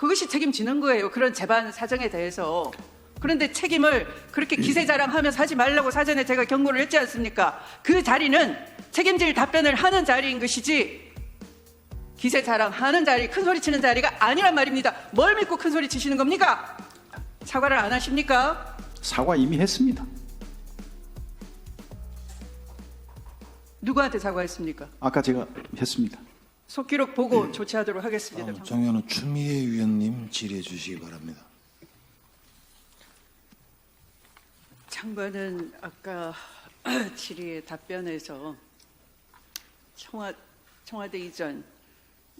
그것이 책임지는 거예요. 그런 재반 사정에 대해서. 그런데 책임을 그렇게 기세 자랑하면서 하지 말라고 사전에 제가 경고를 했지 않습니까? 그 자리는 책임질 답변을 하는 자리인 것이지 기세 자랑하는 자리, 큰 소리 치는 자리가 아니란 말입니다. 뭘 믿고 큰 소리 치시는 겁니까? 사과를 안 하십니까? 사과 이미 했습니다. 누구한테 사과했습니까? 아까 제가 했습니다. 속기록 보고 조치하도록 하겠습니다. 다음 정현우 추미애 위원님 질의해 주시기 바랍니다. 장관은 아까 질의의 답변에서 청와, 청와대 이전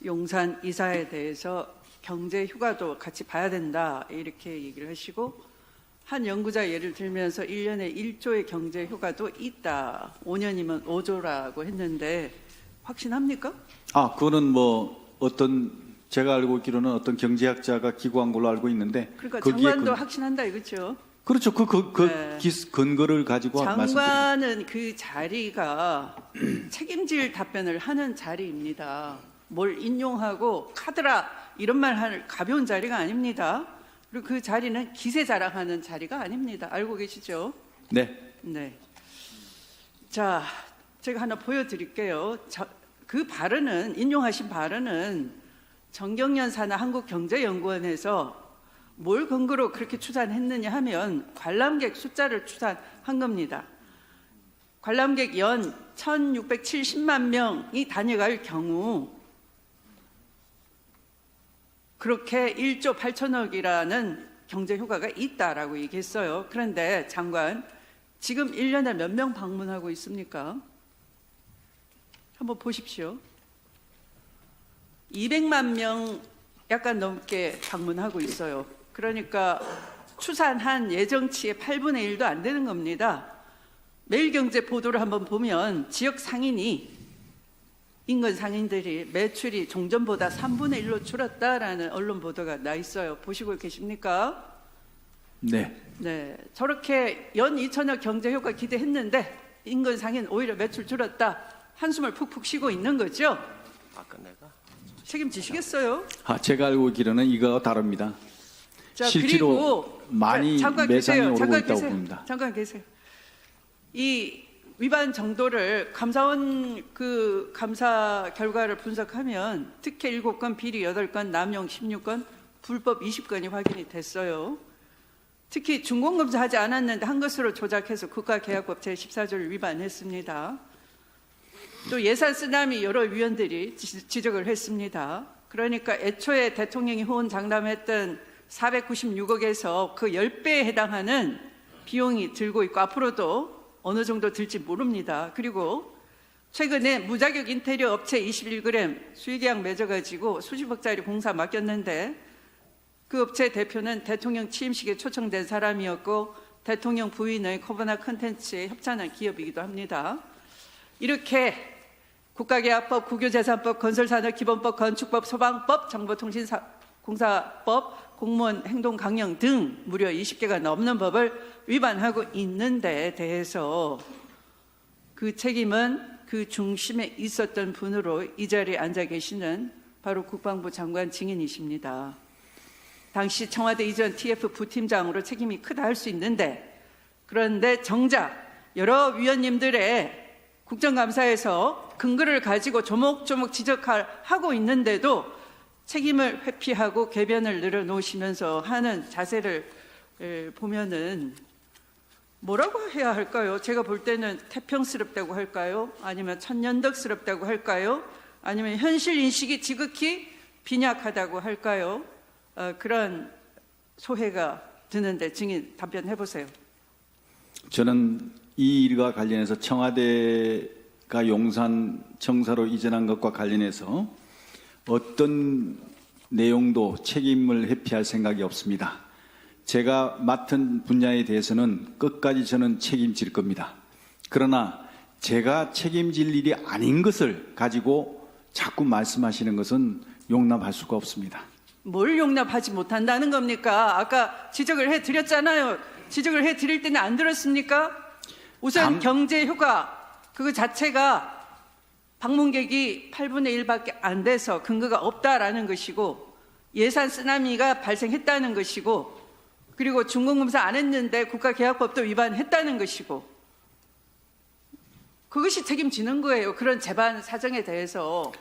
용산 이사에 대해서 경제 휴가도 같이 봐야 된다 이렇게 얘기를 하시고 한 연구자 예를 들면서 1년에 1조의 경제 휴가도 있다. 5년이면 5조라고 했는데 확신합니까? 아, 그거는 뭐 어떤 제가 알고 있기로는 어떤 경제학자가 기고한 걸로 알고 있는데 그러니까 장관도 근- 확신한다 이거죠. 그렇죠. 그, 그, 그 네. 기- 근거를 가지고. 장관은 그 자리가 책임질 답변을 하는 자리입니다. 뭘 인용하고 카드라 이런 말 하는 가벼운 자리가 아닙니다. 그리고 그 자리는 기세 자랑하는 자리가 아닙니다. 알고 계시죠? 네. 네. 자, 제가 하나 보여드릴게요. 저- 그 발언은 인용하신 발언은 산하 한국경제연구원에서 뭘 근거로 그렇게 추산했느냐 하면 관람객 숫자를 추산한 겁니다. 관람객 연 1,670만 명이 다녀갈 경우 그렇게 1조 8천억이라는 경제 효과가 있다라고 얘기했어요. 그런데 장관, 지금 1년에 몇 명 방문하고 있습니까? 한번 보십시오. 200만 명 약간 넘게 방문하고 있어요. 그러니까 추산한 예정치의 8분의 1도 안 되는 겁니다. 매일경제 보도를 한번 보면 지역 상인이 인근 상인들이 매출이 종전보다 3분의 1로 줄었다라는 언론 보도가 나 있어요. 보시고 계십니까? 네. 네, 저렇게 연 2천억 경제 효과 기대했는데 인근 상인 오히려 매출 줄었다. 한숨을 푹푹 쉬고 있는 거죠. 책임지시겠어요? 아, 제가 알고 있기로는 이거 다릅니다. 자, 실제로 그리고 많이 자, 잠깐 매상이 계세요. 오르고 잠깐 있다고 계세요. 봅니다. 잠깐 계세요. 이 위반 정도를 감사원 그 감사 결과를 분석하면 특혜 7건, 비리 8건, 남용 16건, 불법 20건이 확인이 됐어요. 특히 중공검사 하지 않았는데 한 것으로 조작해서 국가계약법 제14조를 위반했습니다. 또 예산 쓰나미 여러 위원들이 지- 지적을 했습니다. 그러니까 애초에 대통령이 후원 장담했던 496억에서 그 10배에 해당하는 비용이 들고 있고 앞으로도 어느 정도 들지 모릅니다. 그리고 최근에 무자격 인테리어 업체 21g 수의계약 맺어가지고 수십억짜리 공사 맡겼는데 그 업체 대표는 대통령 취임식에 초청된 사람이었고 대통령 부인의 코바나 컨텐츠에 협찬한 기업이기도 합니다. 이렇게 국가계약법, 국유재산법, 건설산업기본법, 건축법, 소방법, 정보통신공사법, 공무원 행동 강령 등 무려 20개가 넘는 법을 위반하고 있는 데 대해서 그 책임은 그 중심에 있었던 분으로 이 자리에 앉아 계시는 바로 국방부 장관 증인이십니다. 당시 청와대 이전 TF 부팀장으로 책임이 크다 할 수 있는데 그런데 정작 여러 위원님들의 국정감사에서 근거를 가지고 조목조목 지적하고 있는데도 책임을 회피하고 개변을 늘어놓으시면서 하는 자세를 에, 보면은 뭐라고 해야 할까요? 제가 볼 때는 태평스럽다고 할까요? 아니면 천년덕스럽다고 할까요? 아니면 현실 인식이 지극히 빈약하다고 할까요? 어, 그런 소회가 드는데 증인 답변해 보세요. 저는 이 일과 관련해서 청와대가 용산 청사로 이전한 것과 관련해서 어떤 내용도 책임을 회피할 생각이 없습니다. 제가 맡은 분야에 대해서는 끝까지 저는 책임질 겁니다. 그러나 제가 책임질 일이 아닌 것을 가지고 자꾸 말씀하시는 것은 용납할 수가 없습니다. 뭘 용납하지 못한다는 겁니까? 아까 지적을 해 드렸잖아요. 지적을 해 드릴 때는 안 들었습니까? 우선 당- 경제 효과 그거 자체가 방문객이 8분의 1밖에 안 돼서 근거가 없다라는 것이고 예산 쓰나미가 발생했다는 것이고 그리고 중공검사 안 했는데 국가계약법도 위반했다는 것이고 그것이 책임지는 거예요. 그런 재반 사정에 대해서.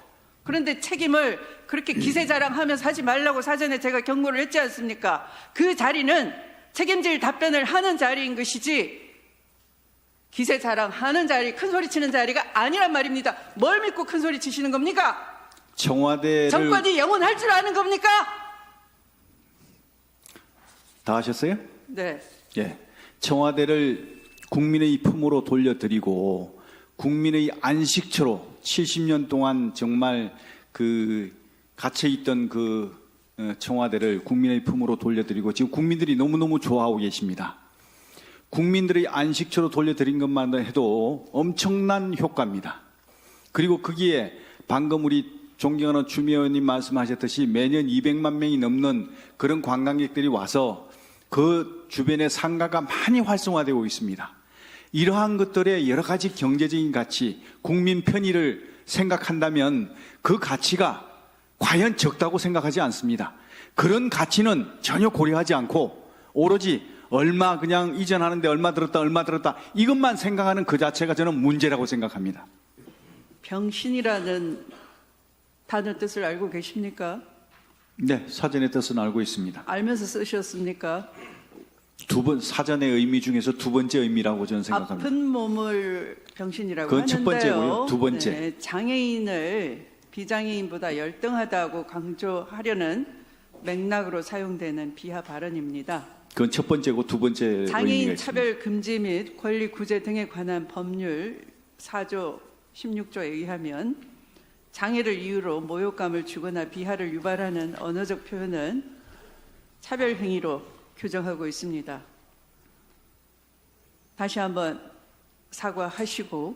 그런데 책임을 그렇게 기세 자랑하면서 하지 말라고 사전에 제가 경고를 했지 않습니까? 그 자리는 책임질 답변을 하는 자리인 것이지 기세 자랑하는 자리, 큰 소리 치는 자리가 아니란 말입니다. 뭘 믿고 큰 소리 치시는 겁니까? 청와대를 정권이 영원할 줄 아는 겁니까? 다 하셨어요? 네. 예. 청와대를 국민의 품으로 돌려드리고 국민의 안식처로 70년 동안 정말 그 갇혀 있던 그 어, 청와대를 국민의 품으로 돌려드리고 지금 국민들이 너무너무 좋아하고 계십니다. 국민들의 안식처로 돌려드린 것만 해도 엄청난 효과입니다. 그리고 거기에 방금 우리 존경하는 추미 의원님 말씀하셨듯이 매년 200만 명이 넘는 그런 관광객들이 와서 그 주변의 상가가 많이 활성화되고 있습니다. 이러한 것들의 여러 가지 경제적인 가치, 국민 편의를 생각한다면 그 가치가 과연 적다고 생각하지 않습니다. 그런 가치는 전혀 고려하지 않고 오로지 얼마 그냥 이전하는데 얼마 들었다 얼마 들었다 이것만 생각하는 그 자체가 저는 문제라고 생각합니다. 병신이라는 단어 뜻을 알고 계십니까? 네, 사전의 뜻은 알고 있습니다. 알면서 쓰셨습니까? 두 번 사전의 의미 중에서 두 번째 의미라고 저는 생각합니다. 아픈 몸을 병신이라고 그건 첫 하는데요. 번째고요. 두 번째. 네, 장애인을 비장애인보다 열등하다고 강조하려는 맥락으로 사용되는 비하 발언입니다. 그건 첫 번째고 두 번째 장애인. 차별 금지 및 권리 구제 등에 관한 법률 4조 16조에 의하면 장애를 이유로 모욕감을 주거나 비하를 유발하는 언어적 표현은 차별 행위로 규정하고 있습니다. 다시 한번 사과하시고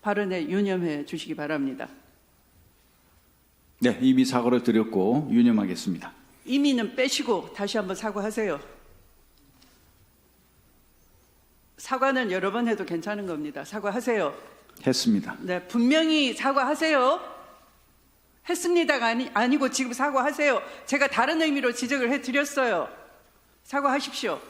발언에 유념해 주시기 바랍니다. 네, 이미 사과를 드렸고 유념하겠습니다. 이미는 빼시고 다시 한번 사과하세요. 사과는 여러 번 해도 괜찮은 겁니다. 사과하세요. 했습니다. 네, 분명히 사과하세요. 했습니다가 아니, 아니고 지금 사과하세요. 제가 다른 의미로 지적을 해드렸어요. 사과하십시오.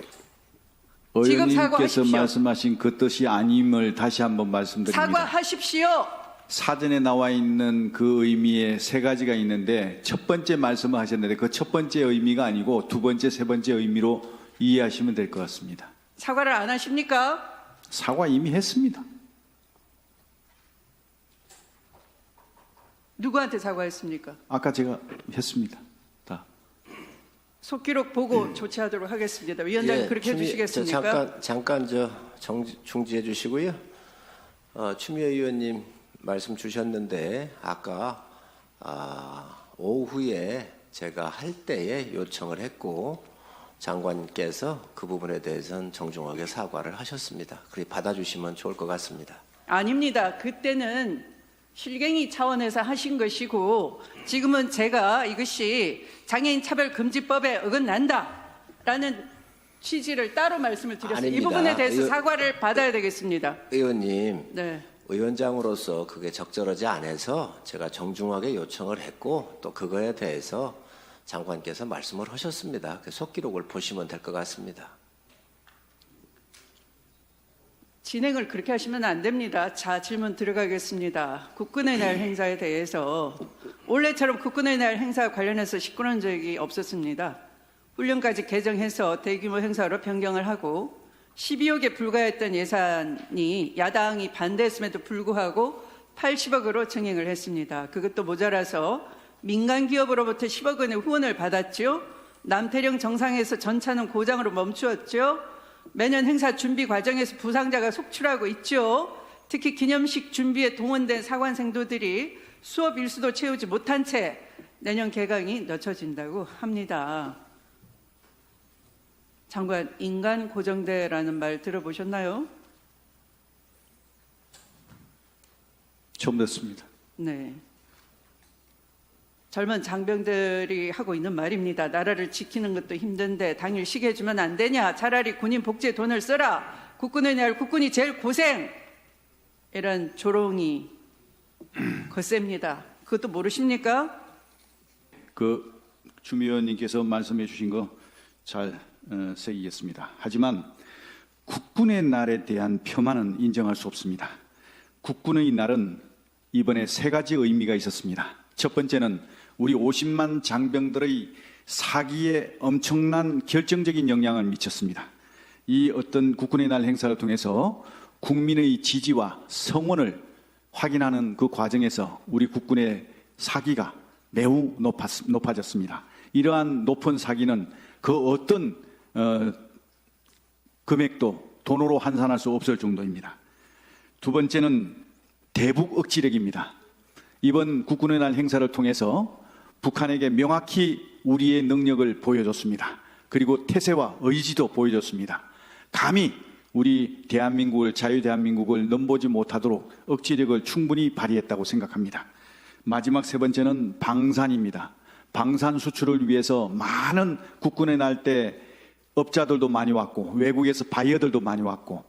지금 의원님께서 사과하십시오. 말씀하신 그 뜻이 아님을 다시 한번 말씀드립니다. 사과하십시오. 사전에 나와 있는 그 의미에 세 가지가 있는데 첫 번째 말씀을 하셨는데 그 첫 번째 의미가 아니고 두 번째, 세 번째 의미로 이해하시면 될 것 같습니다. 사과를 안 하십니까? 사과 이미 했습니다. 누구한테 사과했습니까? 아까 제가 했습니다. 다. 속기록 보고 조치하도록 하겠습니다. 위원장님 예, 그렇게 해주시겠습니까? 저 잠깐 잠깐 저 정, 중지해 주시고요. 어, 추미애 의원님 말씀 주셨는데 아까 아, 오후에 제가 할 때에 요청을 했고 장관께서 그 부분에 대해서는 정중하게 사과를 하셨습니다. 그리 받아주시면 좋을 것 같습니다. 아닙니다. 그때는 실갱이 차원에서 하신 것이고 지금은 제가 이것이 장애인 차별 금지법에 어긋난다라는 취지를 따로 말씀을 드렸습니다. 이 아닙니다. 부분에 대해서 의원- 사과를 받아야 되겠습니다. 의원님 네. 의원장으로서 그게 적절하지 않아서 제가 정중하게 요청을 했고 또 그거에 대해서 장관께서 말씀을 하셨습니다. 그 속기록을 보시면 될 것 같습니다. 진행을 그렇게 하시면 안 됩니다. 자, 질문 들어가겠습니다. 국군의 날 행사에 대해서 올해처럼 국군의 날 행사 관련해서 시끄러운 적이 없었습니다. 훈련까지 개정해서 대규모 행사로 변경을 하고 12억에 불과했던 예산이 야당이 반대했음에도 불구하고 80억으로 증액을 했습니다. 그것도 모자라서 민간 기업으로부터 10억 원의 후원을 받았죠. 남태령 정상에서 전차는 고장으로 멈추었죠. 매년 행사 준비 과정에서 부상자가 속출하고 있죠. 특히 기념식 준비에 동원된 사관생도들이 수업 일수도 채우지 못한 채 내년 개강이 늦춰진다고 합니다. 장관, 인간 고정대라는 말 들어보셨나요? 처음 듣습니다. 네. 젊은 장병들이 하고 있는 말입니다. 나라를 지키는 것도 힘든데 당일 쉬게 해주면 안 되냐? 차라리 군인 복지에 돈을 써라. 국군의 날 국군이 제일 고생. 이런 조롱이 거셉니다. 그것도 모르십니까? 그 추미 의원님께서 말씀해 주신 거잘 새기겠습니다. 하지만 국군의 날에 대한 폄하는 인정할 수 없습니다. 국군의 날은 이번에 세 가지 의미가 있었습니다. 첫 번째는 우리 50만 장병들의 사기에 엄청난 결정적인 영향을 미쳤습니다. 이 어떤 국군의 날 행사를 통해서 국민의 지지와 성원을 확인하는 그 과정에서 우리 국군의 사기가 매우 높았, 높아졌습니다. 이러한 높은 사기는 그 어떤 어, 금액도 돈으로 환산할 수 없을 정도입니다. 두 번째는 대북 억지력입니다. 이번 국군의 날 행사를 통해서 북한에게 명확히 우리의 능력을 보여줬습니다. 그리고 태세와 의지도 보여줬습니다. 감히 우리 대한민국을 자유 대한민국을 넘보지 못하도록 억지력을 충분히 발휘했다고 생각합니다. 마지막 세 번째는 방산입니다. 방산 수출을 위해서 많은 국군의 날때 업자들도 많이 왔고 외국에서 바이어들도 많이 왔고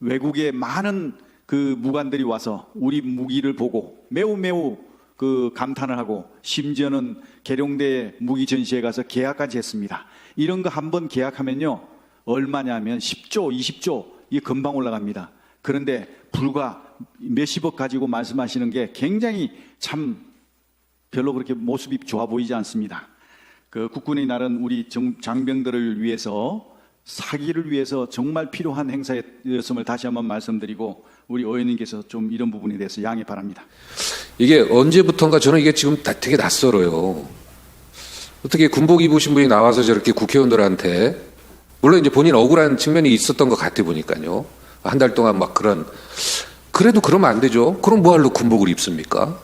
외국의 많은 그 무관들이 와서 우리 무기를 보고 매우 매우 그 감탄을 하고 심지어는 계룡대 무기 전시회 가서 계약까지 했습니다. 이런 거 한 번 계약하면요 얼마냐면 10조, 20조 이게 금방 올라갑니다. 그런데 불과 몇십억 가지고 말씀하시는 게 굉장히 참 별로 그렇게 모습이 좋아 보이지 않습니다. 그 국군의 날은 우리 정- 장병들을 위해서 사기를 위해서 정말 필요한 행사였음을 다시 한번 말씀드리고 우리 의원님께서 좀 이런 부분에 대해서 양해 바랍니다. 이게 언제부턴가 저는 이게 지금 다 되게 낯설어요. 어떻게 군복 입으신 분이 나와서 저렇게 국회의원들한테 물론 이제 본인 억울한 측면이 있었던 것 같아 보니까요. 한 달 동안 막 그런 그래도 그러면 안 되죠. 그럼 뭐하러 군복을 입습니까?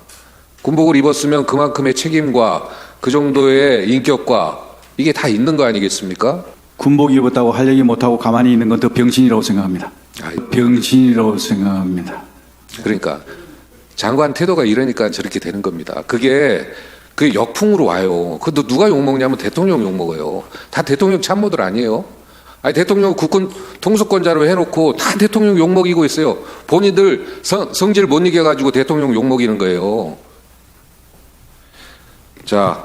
군복을 입었으면 그만큼의 책임과 그 정도의 인격과 이게 다 있는 거 아니겠습니까? 군복 입었다고 할 얘기 못하고 가만히 있는 건 더 병신이라고 생각합니다. 아이, 병신이라고 생각합니다. 그러니까 장관 태도가 이러니까 저렇게 되는 겁니다. 그게 그 역풍으로 와요. 그도 누가 욕 먹냐면 대통령 욕 먹어요. 다 대통령 참모들 아니에요. 아니 대통령 국군 통수권자로 해놓고 다 대통령 욕 먹이고 있어요. 본인들 성, 성질 못 이겨가지고 대통령 욕 먹이는 거예요. 자